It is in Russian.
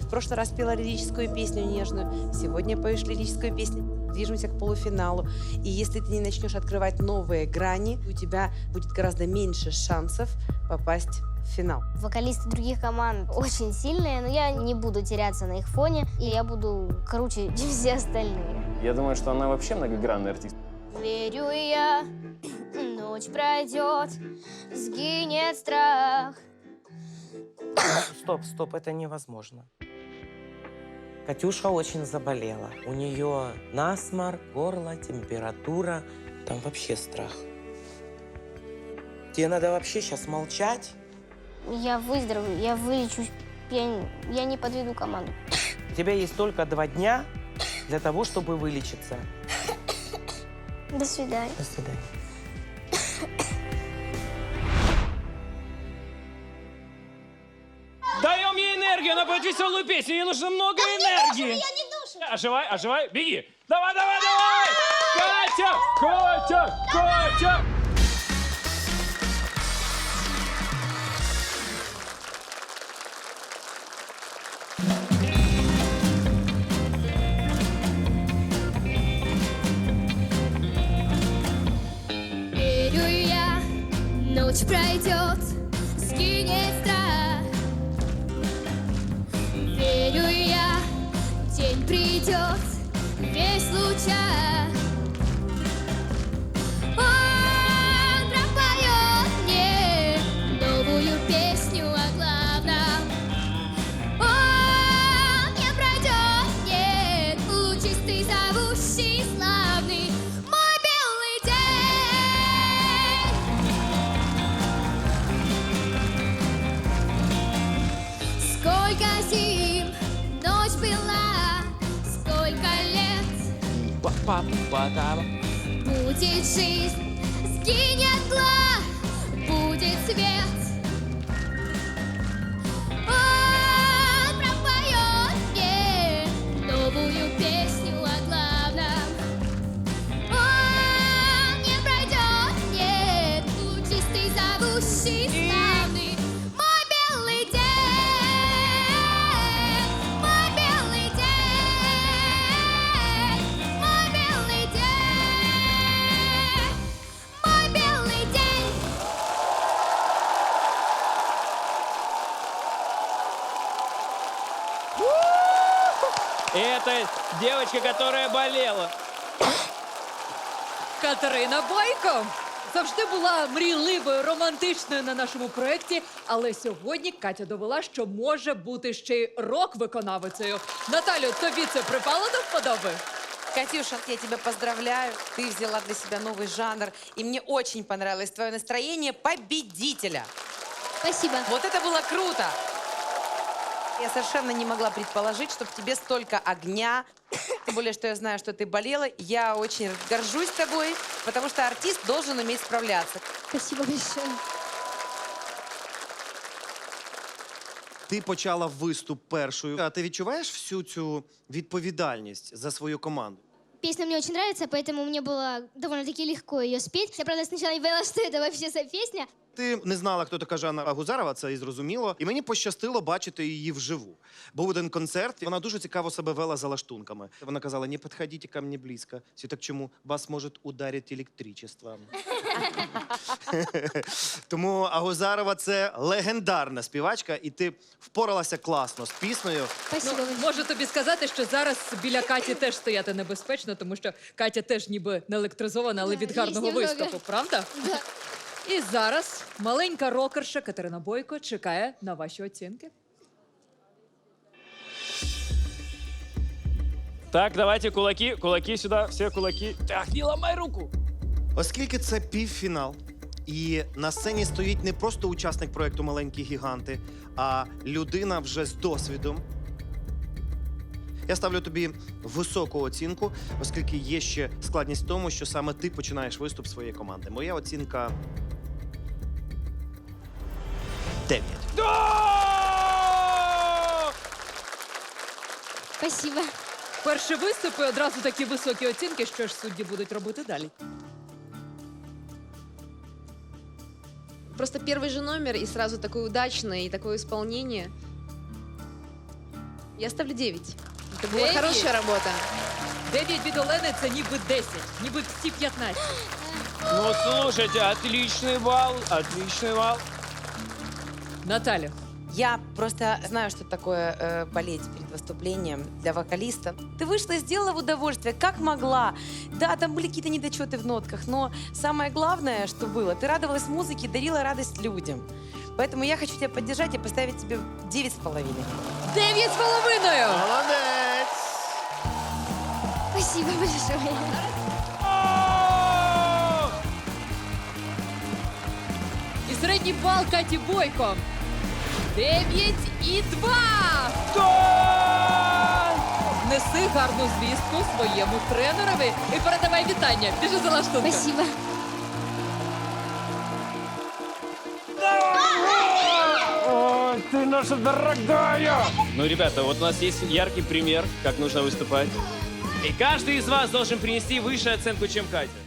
В прошлый раз пела лирическую песню нежную, сегодня поешь лирическую песню. Движемся к полуфиналу. И если ты не начнешь открывать новые грани, у тебя будет гораздо меньше шансов попасть в финал. Вокалисты других команд очень сильные, но я не буду теряться на их фоне, и я буду круче, чем все остальные. Я думаю, что она вообще многогранный артист. Верю я, ночь пройдет, сгинет страх. Стоп, стоп, это невозможно. Катюша очень заболела. У нее насморк, горло, температура. Там вообще страх. Тебе надо вообще сейчас молчать. Я выздоровлю, я вылечусь, я, не- я не подведу команду. У тебя есть только два дня для того, чтобы вылечиться. До свидания. До свидания. Она поет веселую песню, ей нужно много энергии. Я не душу. Оживай, оживай, беги. Давай, давай, давай! Катя! Катя! Катя! Верю я, ночь пройдет, сгинет страх. Сколько зим ночь была, будет жизнь, сгинет гла, будет свет. Он пропоет мне новую песню о главном. Он не пройдет, нет, лучистый, зовущий, славный Это девочка, которая болела. Катерина Бойко завжди була мрійливою, романтичною на нашому проєкті, але сьогодні Катя довела, що може бути ще й рок-виконавицею. Наталю, тобі це припало до вподоби? Катюша, я тебя поздравляю. Ты взяла для себя новый жанр. И мне очень понравилось твое настроение победителя. Спасибо. Вот это было круто! Я совершенно не могла предположить, что в тебе столько огня. Тем более, что я знаю, что ты болела. Я очень горжусь тобой, потому что артист должен уметь справляться. Спасибо большое. Ти почала виступ першою. А ти відчуваєш всю цю відповідальність за свою команду? Песня мне очень нравится, поэтому мне было довольно-таки легко ее спеть. Я, правда, сначала не поняла, что это вообще за песня. Ти не знала, хто така Жанна Агузарова, це і зрозуміло. І мені пощастило бачити її вживу. Був один концерт, і вона дуже цікаво себе вела за лаштунками. Вона казала: не підходіть ко мені близько. Всі так чому вас може ударити електричеством. Тому Агузарова це легендарна співачка, і ти впоралася класно з піснею. Ну, можу тобі сказати, що зараз біля Каті теж стояти небезпечно, тому що Катя теж ніби не електризована, але від гарного виступу, правда? І зараз маленька рокерша Катерина Бойко чекає на ваші оцінки. Так, давайте кулаки, кулаки сюда, все кулаки. Так, не ломай руку. Оскільки це півфінал, і на сцені стоїть не просто учасник проекту Маленькі гіганти, а людина вже з досвідом. Я ставлю тобі високу оцінку, оскільки є ще складність в тому, що саме ти починаєш виступ своєї команди. Моя оцінка 9. Да! Спасибо. Перші виступи одразу такі високі оцінки, що ж судді будуть робити далі. Просто первый же номер и сразу такой удачный, и такое исполнение. Я ставлю 9. Это была Девять? хорошая работа. 9 від Олени це ніби 10, ніби всі 15. Ну, слушайте, отличный балл, отличный балл. Наталю, Я просто знаю, что такое э, болеть перед выступлением для вокалиста. Ты вышла и сделала в удовольствие, как могла. Да, там были какие-то недочеты в нотках, но самое главное, что было, ты радовалась музыке, дарила радость людям. Поэтому я хочу тебя поддержать и поставить тебе 9,5. 9 з половиною! Молодець! Спасибо большое. О! І середній бал Каті Бойко. 9 і 2! Да! Неси гарну звістку своєму тренерові і передавай вітання. Біжи за лаштунком. Спасибо. Ой, ты наша дорогая! Ну, ребята, вот у нас есть яркий пример, как нужно выступать. И каждый из вас должен принести высшую оценку, чем Катя.